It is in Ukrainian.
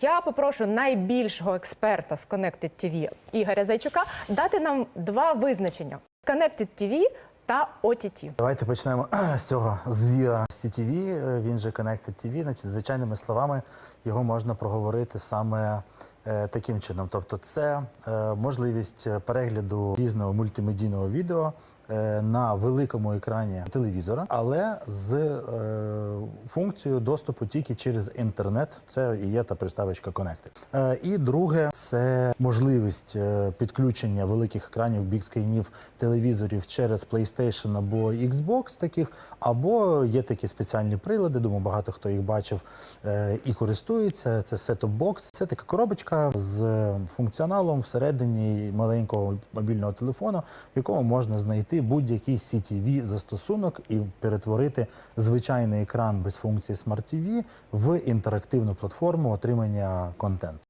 Я попрошу найбільшого експерта з Connected TV Ігоря Зайчука дати нам два визначення: Connected TV та OTT. Давайте почнемо з цього звіра CTV, він же Connected TV. Значить, звичайними словами його можна проговорити саме е, таким чином. Тобто, це е, можливість перегляду різного мультимедійного відео на великому екрані телевізора, але з е, функцією доступу тільки через інтернет. Це і є та приставочка Connected. Е, і друге це можливість е, підключення великих екранів бікскрінів телевізорів через PlayStation або Xbox таких, або є такі спеціальні прилади. Думаю, багато хто їх бачив е, і користується. Це set-top box. Це така коробочка з функціоналом всередині маленького мобільного телефону, в якому можна знайти будь-який CTV застосунок і перетворити звичайний екран без функції Smart TV в інтерактивну платформу отримання контенту.